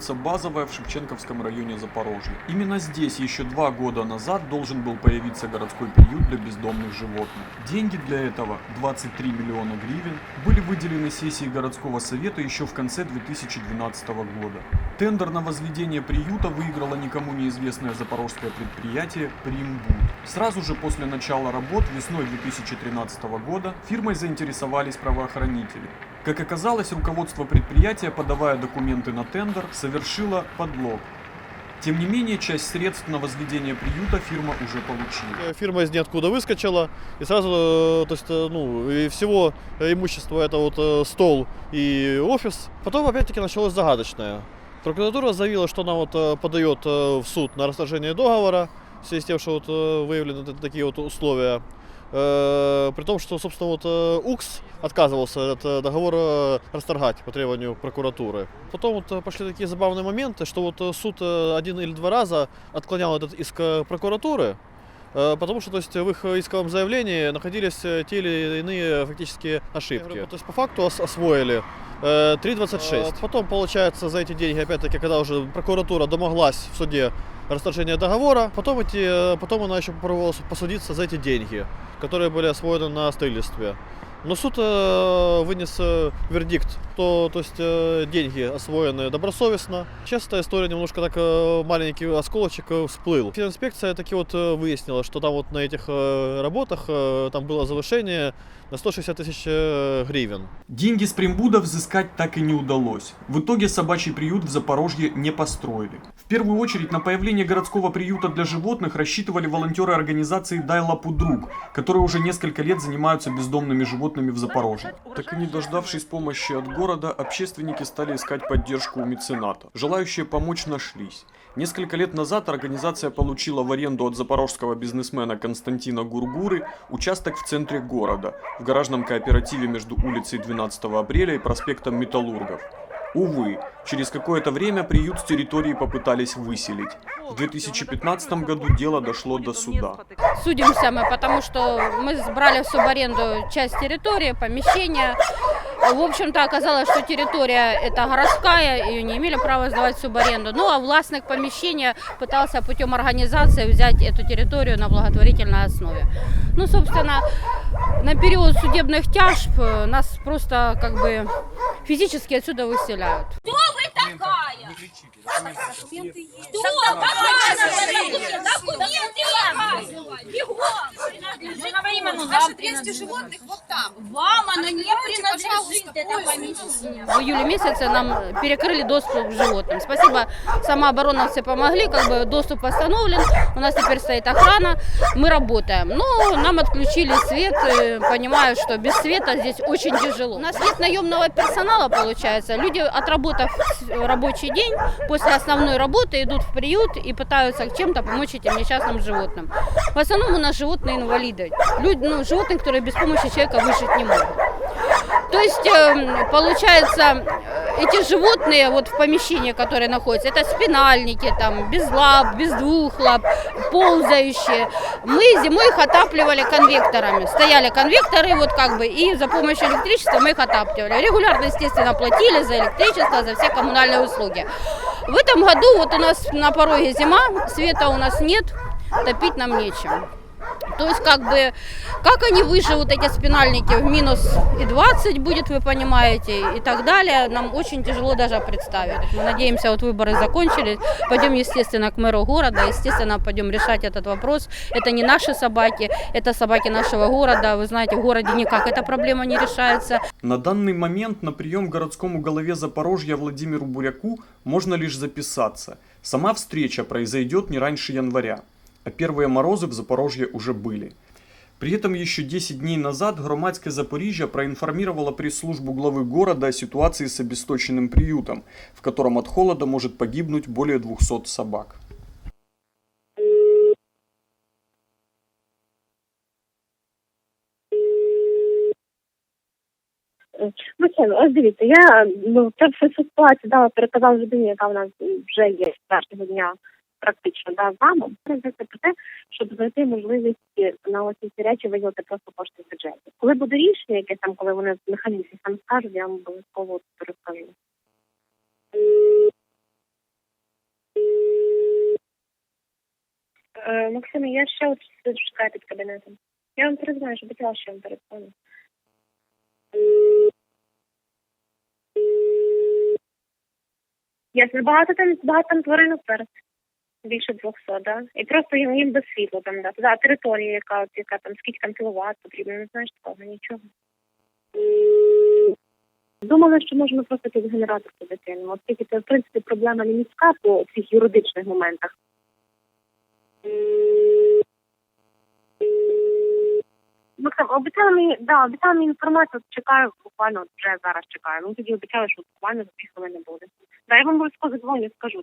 Улица Базовая в Шевченковском районе Запорожья. Именно здесь еще два года назад должен был появиться городской приют для бездомных животных. Деньги для этого, 23 миллиона гривен, были выделены сессией городского совета еще в конце 2012 года. Тендер на возведение приюта выиграло никому неизвестное запорожское предприятие «Примбуд». Сразу же после начала работ весной 2013 года фирмой заинтересовались правоохранители. Как оказалось, руководство предприятия, подавая документы на тендер, совершило подлог. Тем не менее, часть средств на возведение приюта фирма уже получила. Э, Фирма из ниоткуда выскочила, и сразу, э, то есть, э, ну, и всего имущества это вот стол и офис. Потом, опять-таки, началось загадочное. Прокуратура заявила, что она вот подает в суд на расторжение договора, в связи с тем, что вот выявлены такие вот условия. При том, что, собственно, вот УКС отказывался этот договор расторгать по требованию прокуратуры. Потом вот пошли такие забавные моменты, что вот суд один или два раза отклонял этот иск прокуратуры, Потому что то есть, в их исковом заявлении находились те или иные фактические ошибки. То есть по факту ос- освоили 3.26. Потом, получается, за эти деньги, опять-таки, когда уже прокуратура домоглась в суде расторжения договора, потом, эти, э, потом она еще попробовала посудиться за эти деньги, которые были освоены на строительстве. Но суд э, вынес э, вердикт, что то есть, э, деньги освоены добросовестно. Эта история немножко так маленький осколочек всплыл. Фининспекция таки вот выяснила, что там вот на этих работах там было завышение на 160 тысяч гривен. Деньги с Примбуда взыскать так и не удалось. В итоге собачий приют в Запорожье не построили. В первую очередь на появление городского приюта для животных рассчитывали волонтеры организации «Дай лапу друг», которые уже несколько лет занимаются бездомными животными в Запорожье. Так и не дождавшись помощи от города, общественники стали искать поддержку у мецената. Желающие помочь нашлись. Несколько лет назад организация получила в аренду от запорожского бизнесмена Константина Гургуры участок в центре города, в гаражном кооперативе между улицей 12 апреля и проспектом Металлургов. Увы, через какое-то время приют с территории попытались выселить. В 2015 году дело дошло до суда. Судимся мы, потому что мы брали в субаренду часть территории, помещения. В общем-то, оказалось, что территория это городская, ее не имели права сдавать в субаренду. Ну, а властник помещения пытался путем организации взять эту территорию на благотворительной основе. Ну, собственно, на период судебных тяжб э, нас просто как бы физически отсюда выселяют. Мы говорим, оно 200 животных вот там. Вам оно не принадлежит. В июле месяце нам перекрыли доступ к животным. Спасибо, самообороновцы помогли, как бы доступ восстановлен, у нас теперь стоит охрана, мы работаем. Но нам отключили свет, э, понимаю, что без света здесь очень тяжело. У нас нет наемного персонала, получается. Люди, отработав рабочий день, после основной работы идут в приют и пытаются чем-то помочь этим несчастным животным. В основном у нас животные инвалиды, люди, ну, животные, которые без помощи человека выжить не могут. То есть, эм, получается, э, эти животные вот в помещении, которые находятся, это спинальники, там, без лап, без двух лап, ползающие. Мы зимой их отапливали конвекторами. Стояли конвекторы, вот как бы, и за помощью электричества мы их отапливали. Регулярно, естественно, платили за электричество, за все коммунальные услуги. В этом году вот у нас на пороге зима, света у нас нет, топить нам нечем. То есть, как бы, как они выживут, эти спинальники, в минус и 20 будет, вы понимаете, и так далее, нам очень тяжело даже представить. Мы надеемся, вот выборы закончились, пойдем, естественно, к мэру города, естественно, пойдем решать этот вопрос. Это не наши собаки, это собаки нашего города. Вы знаете, в городе никак эта проблема не решается. На данный момент на прием городскому голове Запорожья Владимиру Буряку можно лишь записаться. Сама встреча произойдет не раньше января, а первые морозы в Запорожье уже были. При этом еще 10 дней назад громадское Запоріжжя проинформировало пресс-службу главы города о ситуации с обесточенным приютом, в котором от холода может погибнуть более 200 собак. Звичайно, ось дивіться, я ну це все ситуацію дала переказала людині, яка в нас вже є з першого дня практично да, з вами розуміти про те, щоб знайти можливість на ось ці речі виділити просто кошти в бюджеті. Коли буде рішення, яке там, коли вони механізм сам скажуть, я вам обов'язково розкажу. Е, Максиме, я ще от шукаю під кабінетом. Я вам перезвоню, щоб хотіла ще вам перезвоню. Я багато там багато там тваринок зараз. Більше 200, да? І просто їм, їм без світла там дати. Да, територія, яка, от, яка там, скільки там кіловат потрібно, не знаєш такого, нічого. Думали, що можна просто під генератор закинемо. Оскільки це, в принципі, проблема не міська по цих юридичних моментах. Максим, обіцяли мені, да, обіцяли мені інформацію, чекаю, буквально вже зараз чекаю. Ну тоді обіцяли, що буквально за дві хвилини буде. Да, я вам обов'язково задзвоню, скажу.